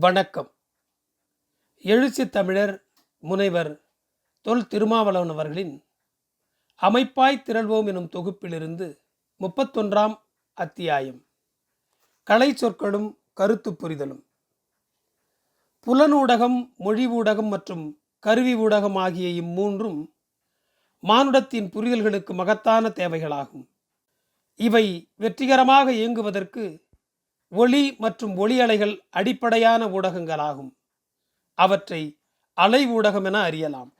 வணக்கம். எழுச்சி தமிழர் முனைவர் தொல் திருமாவளவன் அவர்களின் அமைப்பாய் திரள்வோம் எனும் தொகுப்பிலிருந்து முப்பத்தொன்றாம் அத்தியாயம். கலை சொற்களும் கருத்து புரிதலும். புலனூடகம் மொழி ஊடகம் மற்றும் கருவி ஊடகம் ஆகிய இம்மூன்றும் மானுடத்தின் புரிதல்களுக்கு மகத்தான தேவைகளாகும். இவை வெற்றிகரமாக இயங்குவதற்கு ஒளி மற்றும் ஒளி அலைகள் அடிப்படையான ஊடகங்களாகும். அவற்றை அலை ஊடகம் என அறியலாம்.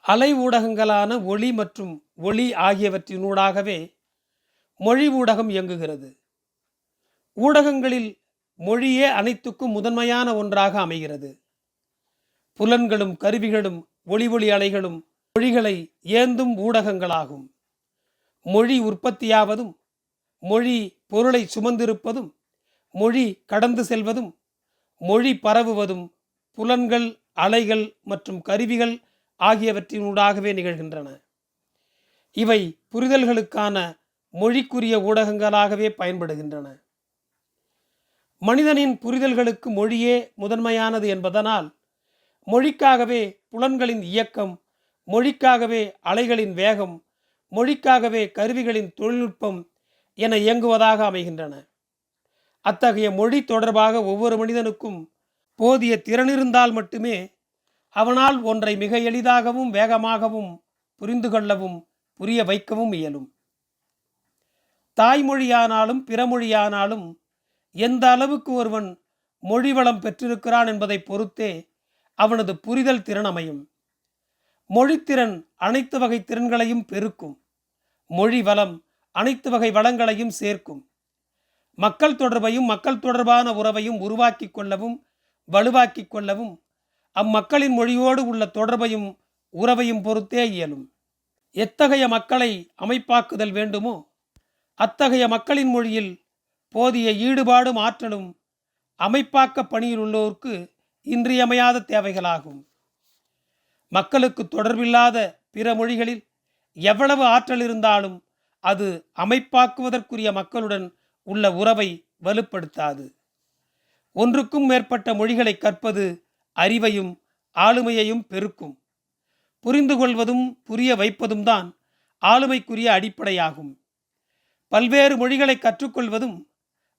அலை ஊடகங்களான ஒளி மற்றும் ஒளி ஆகியவற்றினூடாகவே மொழி ஊடகம் இயங்குகிறது. ஊடகங்களில் மொழியே அனைத்துக்கும் முதன்மையான ஒன்றாக அமைகிறது. புலன்களும் கருவிகளும் ஒளி ஒளி அலைகளும் மொழிகளை ஏந்தும் ஊடகங்களாகும். மொழி உற்பத்தியாவதும் மொழி பொருளை சுமந்திருப்பதும் மொழி கடந்து செல்வதும் மொழி பரவுவதும் புலன்கள் அலைகள் மற்றும் கருவிகள் ஆகியவற்றினூடாகவே நிகழ்கின்றன. இவை புரிதல்களுக்கான மொழிக்குரிய ஊடகங்களாகவே பயன்படுகின்றன. மனிதனின் புரிதல்களுக்கு மொழியே முதன்மையானது என்பதனால் மொழிக்காகவே புலன்களின் இயக்கம் மொழிக்காகவே அலைகளின் வேகம் மொழிக்காகவே கருவிகளின் தொழில்நுட்பம் என இயங்குவதாக அமைகின்றன. அத்தகைய மொழி தொடர்பாக ஒவ்வொரு மனிதனுக்கும் போதிய திறனிருந்தால் மட்டுமே அவனால் ஒன்றை மிக எளிதாகவும் வேகமாகவும் புரிந்து கொள்ளவும் புரிய வைக்கவும் இயலும். தாய்மொழியானாலும் பிறமொழியானாலும் எந்த அளவுக்கு ஒருவன் மொழி வளம் பெற்றிருக்கிறான் என்பதை பொறுத்தே அவனது புரிதல் திறன் அமையும். மொழித்திறன் அனைத்து வகை திறன்களையும் பெருக்கும். மொழி வளம் அனைத்து வகை வளங்களையும் சேர்க்கும். மக்கள் தொடர்பையும் மக்கள் தொடர்பான உறவையும் உருவாக்கி கொள்ளவும் வலுவாக்கி கொள்ளவும் அம்மக்களின் மொழியோடு உள்ள தொடர்பையும் உறவையும் பொறுத்தே இயலும். எத்தகைய மக்களை அமைப்பாக்குதல் வேண்டுமோ அத்தகைய மக்களின் மொழியில் போதிய ஈடுபாடும் ஆற்றலும் அமைப்பாக்க பணியில் உள்ளோருக்கு இன்றியமையாத தேவைகளாகும். மக்களுக்கு தொடர்பில்லாத பிற மொழிகளில் எவ்வளவு ஆற்றல் இருந்தாலும் அது அமைப்பாக்குவதற்குரிய மக்களுடன் உள்ள உறவை வலுப்படுத்தாது. ஒன்றுக்கும் மேற்பட்ட மொழிகளை கற்பது அறிவையும் ஆளுமையையும் பெருக்கும். புரிந்து கொள்வதும் புரிய வைப்பதும் தான் ஆளுமைக்குரிய அடிப்படையாகும். பல்வேறு மொழிகளை கற்றுக்கொள்வதும்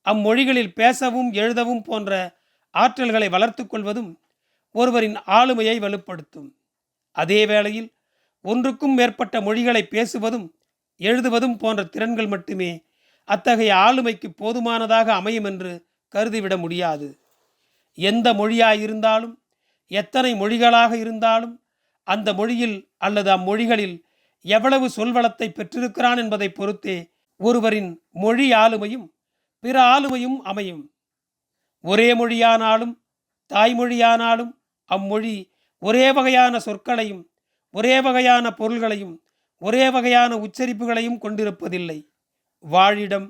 அம்மொழிகளில் பேசவும் எழுதவும் போன்ற ஆற்றல்களை வளர்த்து கொள்வதும் ஒருவரின் ஆளுமையை வலுப்படுத்தும். அதே வேளையில் ஒன்றுக்கும் மேற்பட்ட மொழிகளை பேசுவதும் எழுதுவதும் போன்ற திறன்கள் மட்டுமே அத்தகைய ஆளுமைக்கு போதுமானதாக அமையும் என்று கருதிவிட முடியாது. எந்த மொழியாயிருந்தாலும் எத்தனை மொழிகளாக இருந்தாலும் அந்த மொழியில் அல்லது அம்மொழிகளில் எவ்வளவு சொல்வளத்தை பெற்றிருக்கிறான் என்பதை பொறுத்தே ஒருவரின் மொழி ஆளுமையும் பிற ஆளுமையும் அமையும். ஒரே மொழியானாலும் தாய்மொழியானாலும் அம்மொழி ஒரே வகையான சொற்களையும் ஒரே வகையான பொருள்களையும் ஒரே வகையான உச்சரிப்புகளையும் கொண்டிருப்பதில்லை. வாழிடம்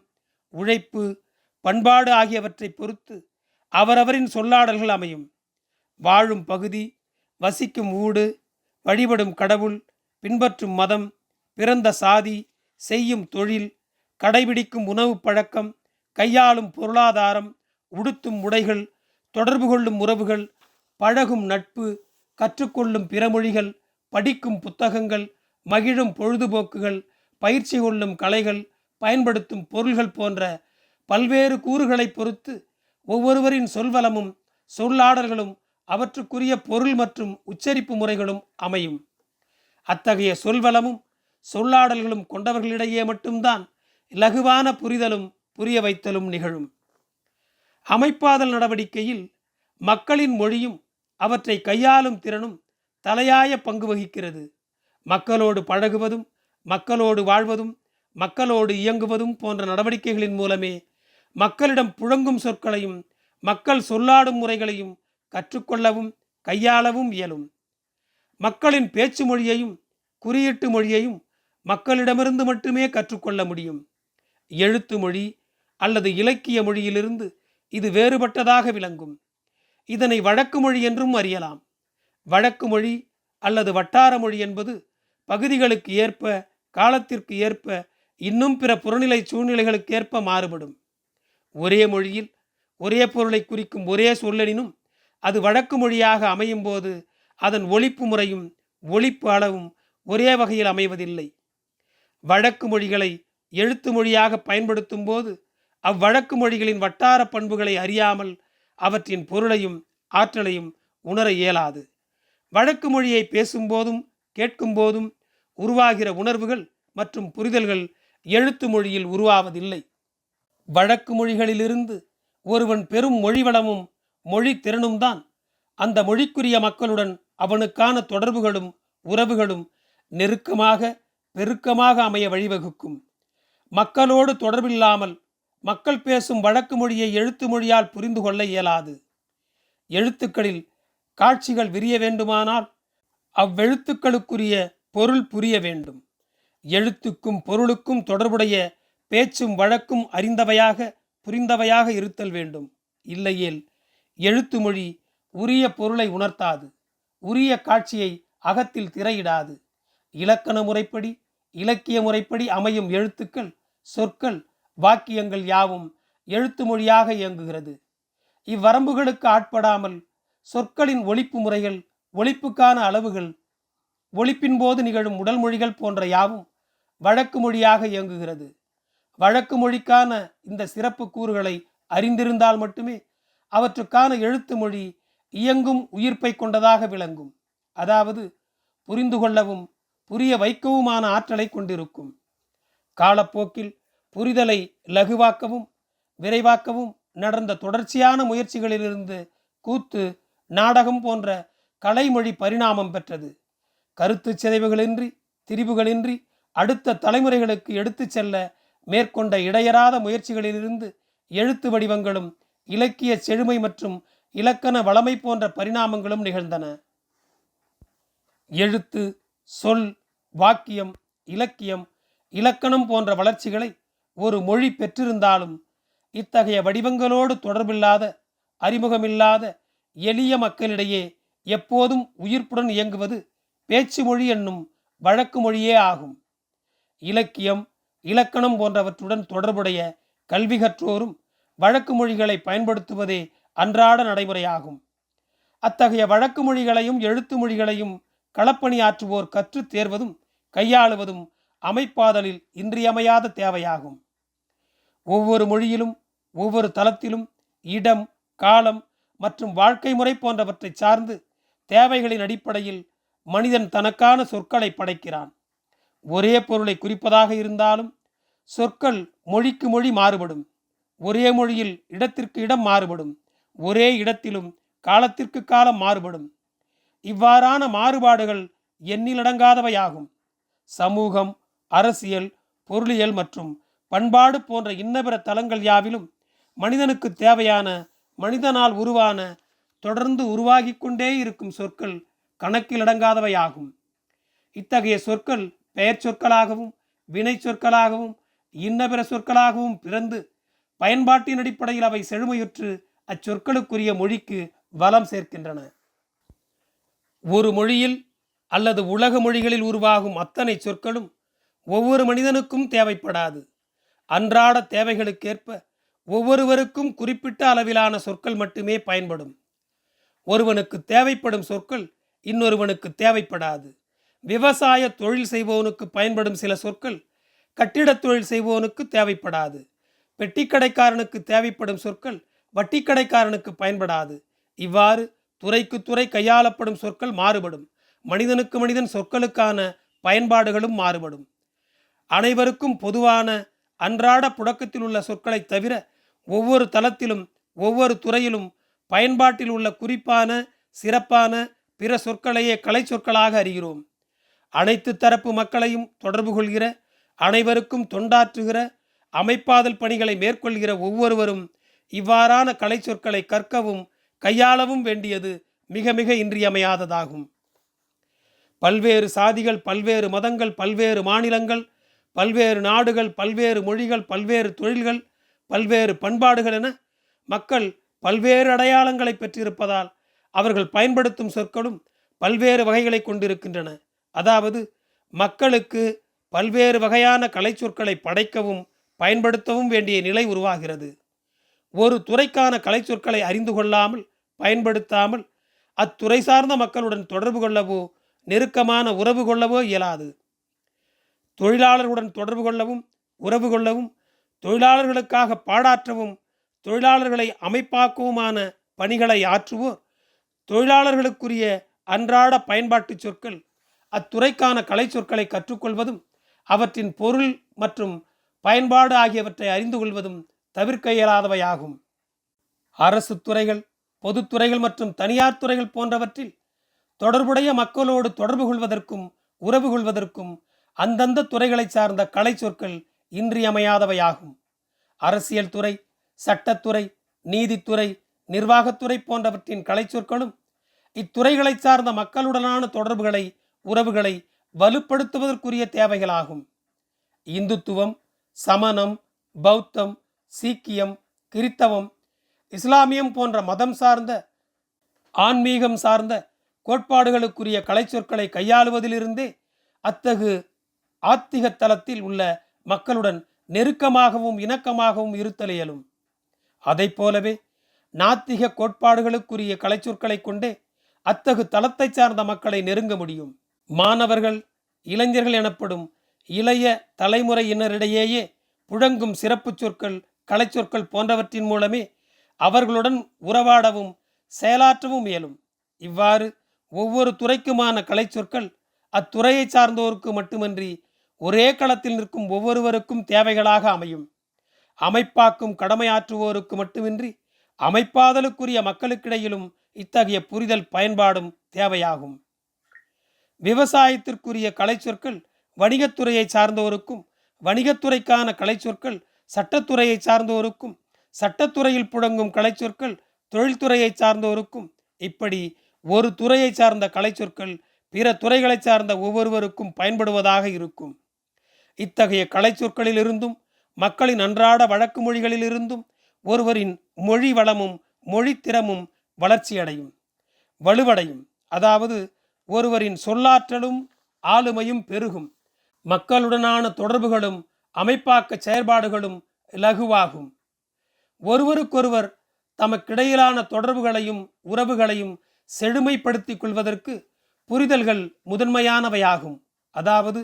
உழைப்பு பண்பாடு ஆகியவற்றை பொறுத்து அவரவரின் சொல்லாடல்கள் அமையும். வாழும் பகுதி வசிக்கும் ஊடு வழிபடும் கடவுள் பின்பற்றும் மதம் பிறந்த சாதி செய்யும் தொழில் கடைபிடிக்கும் உணவு பழக்கம் கையாளும் பொருளாதாரம் உடுத்தும் உடைகள் தொடர்பு கொள்ளும் உறவுகள் பழகும் நட்பு கற்றுக்கொள்ளும் பிறமொழிகள் படிக்கும் புத்தகங்கள் மகிழும் பொழுதுபோக்குகள் பயிற்சி கொள்ளும் கலைகள் பயன்படுத்தும் பொருள்கள் போன்ற பல்வேறு கூறுகளை பொறுத்து ஒவ்வொருவரின் சொல்வளமும் சொல்லாடல்களும் அவற்றுக்குரிய பொருள் மற்றும் உச்சரிப்பு முறைகளும் அமையும். அத்தகைய சொல்வளமும் சொல்லாடல்களும் கொண்டவர்களிடையே மட்டும்தான் இலகுவான புரிதலும் புரிய வைத்தலும் நிகழும். அமைப்பாதல் நடவடிக்கையில் மக்களின் மொழியும் அவற்றை கையாளும் திறனும் தலையாய பங்கு வகிக்கிறது. மக்களோடு பழகுவதும் மக்களோடு வாழ்வதும் மக்களோடு இயங்குவதும் போன்ற நடவடிக்கைகளின் மூலமே மக்களிடம் புழங்கும் சொற்களையும் மக்கள் சொல்லாடும் முறைகளையும் கற்றுக்கொள்ளவும் கையாளவும் இயலும். மக்களின் பேச்சு மொழியையும் குறியீட்டு மொழியையும் மக்களிடமிருந்து மட்டுமே கற்றுக்கொள்ள முடியும். எழுத்து மொழி அல்லது இலக்கிய மொழியிலிருந்து இது வேறுபட்டதாக விளங்கும். இதனை வழக்கு மொழி என்றும் அறியலாம். வழக்கு மொழி அல்லது வட்டார மொழி என்பது பகுதிகளுக்கு ஏற்ப காலத்திற்கு ஏற்ப இன்னும் பிற புறநிலை சூழ்நிலைகளுக்கு ஏற்ப மாறுபடும். ஒரே மொழியில் ஒரே பொருளை குறிக்கும் ஒரே சொல்லெனினும் அது வழக்கு மொழியாக அமையும் போது அதன் ஒழிப்பு முறையும் ஒழிப்பு அளவும் ஒரே வகையில் அமைவதில்லை. வழக்கு மொழிகளை எழுத்து மொழியாக பயன்படுத்தும் போது அவ்வழக்கு மொழிகளின் வட்டார பண்புகளை அறியாமல் அவற்றின் பொருளையும் ஆற்றலையும் உணர இயலாது. வழக்கு மொழியை பேசும்போதும் கேட்கும்போதும் உருவாகிற உணர்வுகள் மற்றும் புரிதல்கள் எழுத்து மொழியில் உருவாவதில்லை. வழக்கு மொழிகளிலிருந்து ஒருவன் பெரும் மொழி வளமும் மொழி திறனும் தான். அந்த மொழிக்குரிய மக்களுடன் அவனுக்கான தொடர்புகளும் உறவுகளும் நெருக்கமாக பெருக்கமாக அமைய வழிவகுக்கும். மக்களோடு தொடர்பில்லாமல் மக்கள் பேசும் வழக்கு மொழியை எழுத்து மொழியால் புரிந்து கொள்ள இயலாது. எழுத்துக்களில் காட்சிகள் விரிய வேண்டுமானால் அவ்வெழுத்துக்களுக்குரிய பொருள் புரிய வேண்டும். எழுத்துக்கும் பொருளுக்கும் தொடர்புடைய பேச்சும் வழக்கும் அறிந்தவையாக புரிந்தவையாக இருத்தல் வேண்டும். இல்லையேல் எழுத்து மொழி உரிய பொருளை உணர்த்தாது. உரிய காட்சியை அகத்தில் திரையிடாது. இலக்கண முறைப்படி இலக்கிய முறைப்படி அமையும் எழுத்துக்கள் சொற்கள் வாக்கியங்கள் யாவும் எழுத்து மொழியாக இயங்குகிறது. இவ்வரம்புகளுக்கு ஆட்படாமல் சொற்களின் ஒழிப்பு முறைகள் ஒழிப்புக்கான அளவுகள் ஒழிப்பின் போது நிகழும் உடல் மொழிகள் போன்ற யாவும் வழக்கு மொழியாக இயங்குகிறது. வழக்கு மொழிக்கான இந்த சிறப்பு கூறுகளை அறிந்திருந்தால் மட்டுமே அவற்றுக்கான எழுத்து மொழி இயங்கும் உயிர்ப்பை கொண்டதாக விளங்கும். அதாவது புரிந்து கொள்ளவும் புரிய வைக்கவுமான ஆற்றலை கொண்டிருக்கும். காலப்போக்கில் புரிதலை லகுவாக்கவும் விரைவாக்கவும் நடந்த தொடர்ச்சியான முயற்சிகளிலிருந்து கூத்து நாடகம் போன்ற கலைமொழி பரிணாமம் பெற்றது. கருத்து சிதைவுகளின்றி திரிவுகளின்றி அடுத்த தலைமுறைகளுக்கு எடுத்துச் செல்ல மேற்கொண்ட இடையறாத முயற்சிகளிலிருந்து எழுத்து வடிவங்களும் இலக்கிய செழுமை மற்றும் இலக்கண வளமை போன்ற பரிணாமங்களும் நிகழ்ந்தன. எழுத்து சொல் வாக்கியம் இலக்கியம் இலக்கணம் போன்ற வளர்ச்சிகளை ஒரு மொழி பெற்றிருந்தாலும் இத்தகைய வடிவங்களோடு தொடர்பில்லாத அறிமுகமில்லாத எளிய மக்களிடையே எப்போதும் உயிர்ப்புடன் இயங்குவது பேச்சு மொழி என்னும் வழக்கு மொழியே ஆகும். இலக்கியம் இலக்கணம் போன்றவற்றுடன் தொடர்புடைய கல்வி கற்றோரும் வழக்கு மொழிகளை பயன்படுத்துவதே அன்றாட நடைமுறையாகும். அத்தகைய வழக்கு மொழிகளையும் எழுத்து மொழிகளையும் களப்பணியாற்றுவோர் கற்றுத் தேர்வதும் கையாளுவதும் அமைப்பாதலில் இன்றியமையாத தேவையாகும். ஒவ்வொரு மொழியிலும் ஒவ்வொரு தளத்திலும் இடம் காலம் மற்றும் வாழ்க்கை முறை போன்றவற்றை சார்ந்து தேவைகளின் அடிப்படையில் மனிதன் தனக்கான சொற்களை படைக்கிறான். ஒரே பொருளை குறிப்பதாக இருந்தாலும் சொற்கள் மொழிக்கு மொழி மாறுபடும். ஒரே மொழியில் இடத்திற்கு இடம் மாறுபடும். ஒரே இடத்திலும் காலத்திற்கு காலம் மாறுபடும். இவ்வாறான மாறுபாடுகள் எண்ணிலடங்காதவையாகும் சமூகம் அரசியல் பொருளியல் மற்றும் பண்பாடு போன்ற இன்னபிற தலங்கள் யாவிலும் மனிதனுக்கு தேவையான மனிதனால் உருவான தொடர்ந்து உருவாகிக்கொண்டே இருக்கும் சொற்கள் கணக்கிலடங்காதவையாகும். இத்தகைய சொற்கள் பெயர் சொற்களாகவும் வினை சொற்களாகவும் இன்னபிற சொற்களாகவும் பிறந்து பயன்பாட்டின் அடிப்படையில் அவை செழுமையுற்று அச்சொற்களுக்குரிய மொழிக்கு வளம் சேர்க்கின்றன. ஒரு மொழியில் அல்லது உலக மொழிகளில் உருவாகும் அத்தனை சொற்களும் ஒவ்வொரு மனிதனுக்கும் தேவைப்படாது. அன்றாட தேவைகளுக்கேற்ப ஒவ்வொருவருக்கும் குறிப்பிட்ட அளவிலான சொற்கள் மட்டுமே பயன்படும். ஒருவனுக்கு தேவைப்படும் சொற்கள் இன்னொருவனுக்கு தேவைப்படாது. விவசாய தொழில் செய்பவனுக்கு பயன்படும் சில சொற்கள் கட்டிடத் தொழில் செய்பவனுக்கு தேவைப்படாது. பெட்டிக்கடைக்காரனுக்கு தேவைப்படும் சொற்கள் வட்டிக்கடைக்காரனுக்கு பயன்படாது. இவ்வாறு துறைக்கு துறை கையாளப்படும் சொற்கள் மாறுபடும். மனிதனுக்கு மனிதன் சொற்களுக்கான பயன்பாடுகளும் மாறுபடும். அனைவருக்கும் பொதுவான அன்றாட புழக்கத்தில் உள்ள சொற்களைத் தவிர ஒவ்வொரு தளத்திலும் ஒவ்வொரு துறையிலும் பயன்பாட்டில் உள்ள குறிப்பான சிறப்பான பிற சொற்களையே கலை சொற்களாக அறிகிறோம். அனைத்து தரப்பு மக்களையும் தொடர்பு கொள்கிற அனைவருக்கும் தொண்டாற்றுகிற அமைப்பாதல் பணிகளை மேற்கொள்கிற ஒவ்வொருவரும் இவ்வாறான கலை சொற்களை கற்கவும் கையாளவும் வேண்டியது மிக மிக இன்றியமையாததாகும். பல்வேறு சாதிகள் பல்வேறு மதங்கள் பல்வேறு மாநிலங்கள் பல்வேறு நாடுகள் பல்வேறு மொழிகள் பல்வேறு தொழில்கள் பல்வேறு பண்பாடுகள் என மக்கள் பல்வேறு அடையாளங்களை பெற்றிருப்பதால் அவர்கள் பயன்படுத்தும் சொற்களும் பல்வேறு வகைகளை கொண்டிருக்கின்றன. அதாவது மக்களுக்கு பல்வேறு வகையான கலை சொற்களை படைக்கவும் பயன்படுத்தவும் வேண்டிய நிலை உருவாகிறது. ஒரு துறைக்கான கலைச்சொற்களை அறிந்து கொள்ளாமல் பயன்படுத்தாமல் அத்துறை சார்ந்த மக்களுடன் தொடர்பு கொள்ளவோ நெருக்கமான உறவு கொள்ளவோ இயலாது. தொழிலாளர்களுடன் தொடர்பு கொள்ளவும் உறவு கொள்ளவும் தொழிலாளர்களுக்காக பாடாற்றவும் தொழிலாளர்களை அமைப்பாக்கவுமான பணிகளை ஆற்றுவோர் தொழிலாளர்களுக்குரிய அன்றாட பயன்பாட்டு சொற்கள் அத்துறைக்கான கலை சொற்களை கற்றுக்கொள்வதும் அவற்றின் பொருள் மற்றும் பயன்பாடு ஆகியவற்றை அறிந்து கொள்வதும் தவிர்க்க இயலாதவையாகும். அரசு துறைகள் பொதுத்துறைகள் மற்றும் தனியார் துறைகள் போன்றவற்றில் தொடர்புடைய மக்களோடு தொடர்பு கொள்வதற்கும் உறவு கொள்வதற்கும் அந்தந்த துறைகளை சார்ந்த கலை சொற்கள் இன்றியமையாதவையாகும். அரசியல் துறை சட்டத்துறை நீதித்துறை நிர்வாகத்துறை போன்றவற்றின் கலை சொற்களும் இத்துறைகளை சார்ந்த மக்களுடனான தொடர்புகளை உறவுகளை வலுப்படுத்துவதற்குரிய தேவைகளாகும். இந்துத்துவம் சமணம் பௌத்தம் சீக்கியம் கிறித்தவம் இஸ்லாமியம் போன்ற மதம் சார்ந்த ஆன்மீகம் சார்ந்த கோட்பாடுகளுக்குரிய கலைச்சொற்களை கையாளுவதிலிருந்தே அத்தகு ஆத்திக தலத்தில் உள்ள மக்களுடன் நெருக்கமாகவும் இணக்கமாகவும் இருத்தல் இயலும். அதைப் போலவே நாத்திக கோட்பாடுகளுக்குரிய கலைச்சொற்களை கொண்டே அத்தகு தளத்தை சார்ந்த மக்களை நெருங்க முடியும். மாணவர்கள் இளைஞர்கள் எனப்படும் இளைய தலைமுறையினரிடையேயே புழங்கும் சிறப்பு சொற்கள் கலைச்சொற்கள் போன்றவற்றின் மூலமே அவர்களுடன் உறவாடவும் செயலாற்றவும் இயலும். இவ்வாறு ஒவ்வொரு துறைக்குமான கலைச்சொற்கள் அத்துறையை சார்ந்தோருக்கு மட்டுமன்றி ஒரே களத்தில் நிற்கும் ஒவ்வொருவருக்கும் தேவைகளாக அமையும். அமைப்பாக்கும் கடமையாற்றுவோருக்கு மட்டுமின்றி அமைப்பாதலுக்குரிய மக்களுக்கிடையிலும் இத்தகைய புரிதல் பயன்பாடும் தேவையாகும். விவசாயத்திற்குரிய கலைச்சொற்கள் வணிகத்துறையை சார்ந்தோருக்கும் வணிகத்துறைக்கான கலைச்சொற்கள் சட்டத்துறையை சார்ந்தோருக்கும் சட்டத்துறையில் புழங்கும் கலைச்சொற்கள் தொழில்துறையை சார்ந்தோருக்கும் இப்படி ஒரு துறையை சார்ந்த கலைச்சொற்கள் பிற துறைகளை சார்ந்த ஒவ்வொருவருக்கும் பயன்படுவதாக இருக்கும். இத்தகைய கலைச்சொற்களிலிருந்தும் மக்களின் அன்றாட வழக்கு மொழிகளிலிருந்தும் ஒருவரின் மொழி வளமும் மொழி திறமும் வளர்ச்சியடையும் வலுவடையும். அதாவது ஒருவரின் சொல்லாற்றலும் ஆளுமையும் பெருகும். மக்களுடனான தொடர்புகளும் அமைப்பாக்க செயற்பாடுகளும் இலகுவாகும். ஒருவருக்கொருவர் தமக்கிடையிலான தொடர்புகளையும் உறவுகளையும் செழுமைப்படுத்திக் கொள்வதற்கு புரிதல்கள் முதன்மையானவையாகும். அதாவது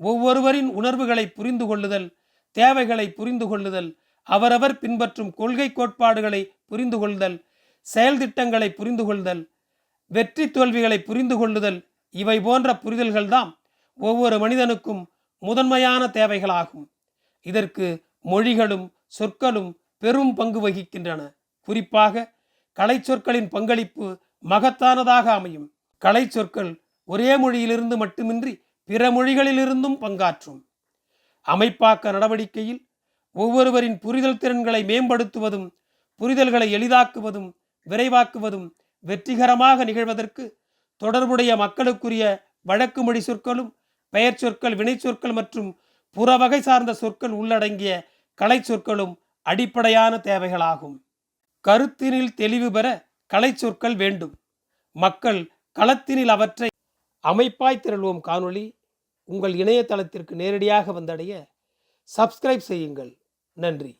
ஒவ்வொருவரின் உணர்வுகளை புரிந்து கொள்ளுதல் தேவைகளை புரிந்து கொள்ளுதல் அவரவர் பின்பற்றும் கொள்கை கோட்பாடுகளை புரிந்து கொள்ளுதல் செயல் திட்டங்களை புரிந்து கொள்ளுதல் வெற்றி தோல்விகளை புரிந்து கொள்ளுதல் இவை போன்ற புரிதல்கள்தான் ஒவ்வொரு மனிதனுக்கும் முதன்மையான தேவைகளாகும். இதற்கு மொழிகளும் சொற்களும் பெரும் பங்கு வகிக்கின்றன. குறிப்பாக கலை சொற்களின் பங்களிப்பு மகத்தானதாக அமையும். கலை சொற்கள் ஒரே மொழியிலிருந்து மட்டுமின்றி பிற மொழிகளிலிருந்தும் பங்காற்றும். அமைப்பாக்க நடவடிக்கையில் ஒவ்வொருவரின் புரிதல் திறன்களை மேம்படுத்துவதும் புரிதல்களை எளிதாக்குவதும் விரைவாக்குவதும் வெற்றிகரமாக நிகழ்வதற்கு தொடர்புடைய மக்களுக்குரிய வழக்கு மொழி சொற்களும் பெயர் சொற்கள் வினை சொற்கள் மற்றும் புறவகை சார்ந்த சொற்கள் உள்ளடங்கிய கலை சொற்களும் அடிப்படையான தேவைகளாகும். கருத்தினில் தெளிவு பெற கலை சொற்கள் வேண்டும். மக்கள் களத்தினில் அவற்றை அமைப்பாய் திரள்வோம் காணொளி. உங்கள் இணையதளத்திற்கு நேரடியாக வந்தடைய சப்ஸ்கிரைப் செய்யுங்கள். நன்றி.